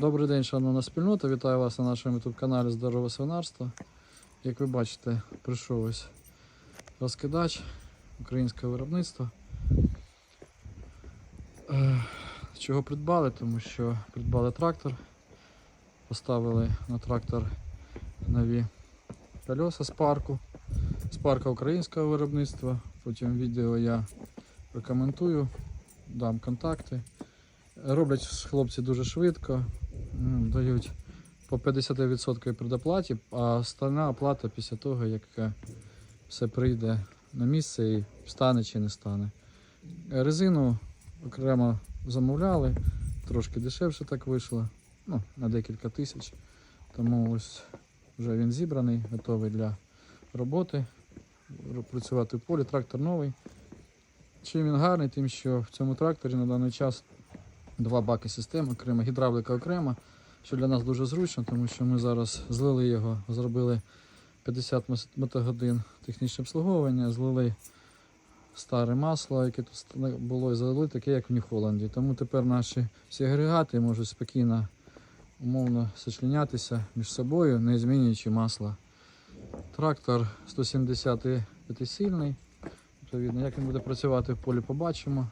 Добрий день, шановна спільнота. Вітаю вас на нашому YouTube каналі Здорове свинарство. Як ви бачите, прийшов ось розкидач українського виробництва. Е, Чого придбали? Тому що придбали трактор, поставили на трактор нові колеса з парку, з парка українського виробництва. Потім відео я прокоментую, дам контакти. Роблять хлопці дуже швидко, дають по 50% предоплаті, а остальна оплата після того, як е, все прийде на місце і стане чи не стане. Е, Резину окремо замовляли, трошки дешевше так вийшло, ну, на декілька тисяч. Тому ось вже він зібраний, готовий для роботи, працювати в полі. Трактор новий. Чим він гарний, тим що в цьому тракторі на даний час два баки системи окремо, гідравлика окремо, що для нас дуже зручно, тому що ми зараз злили його, зробили 50 мес- мотогодин технічне обслуговування, злили старе масло, яке тут було, і залили таке, як в Нью-Холланді. Тому тепер наші всі агрегати можуть спокійно, умовно сочлінятися між собою, не змінюючи масло. Трактор 175-сильний. Відповідно, як він буде працювати в полі, побачимо.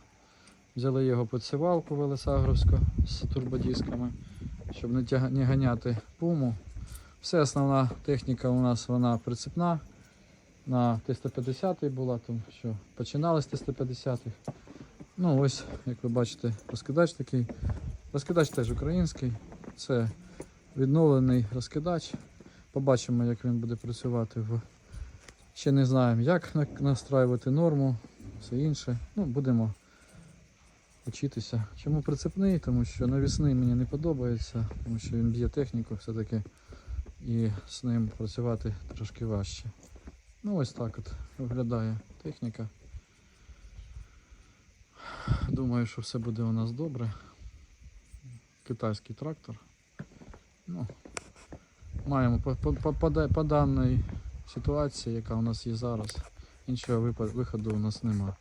Взяли його під сівалку велесагровську з турбодисками, щоб не, тяга- не ганяти пуму. Все основна техніка у нас вона прицепна. На Т-150 була, тому що починали з Т-150. Ну ось, як ви бачите, розкидач такий. Розкидач теж український. Це відновлений розкидач. Побачимо, як він буде працювати в. Ще не знаємо, як настраювати норму, все інше. Ну, будемо вчитися. Чому прицепний? Тому що навісний мені не подобається, тому що він б'є техніку все-таки і з ним працювати трошки важче. Ну ось так от виглядає техніка. Думаю, що все буде у нас добре. Китайський трактор. Ну, маємо по, даній ситуації, яка у нас є зараз. Іншого виходу у нас немає.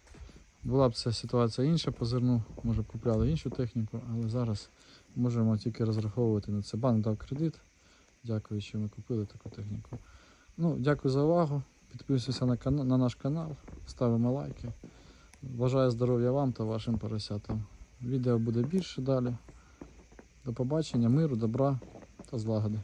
Була б ця ситуація інша по зерну, може б купляли іншу техніку, але зараз можемо тільки розраховувати на це. Банк дав кредит. Дякую, що ми купили таку техніку. Ну, дякую за увагу. Підписуйся на, кана- на наш канал, ставимо лайки. Бажаю здоров'я вам та вашим поросятам. Відео буде більше далі. До побачення, миру, добра та злагоди.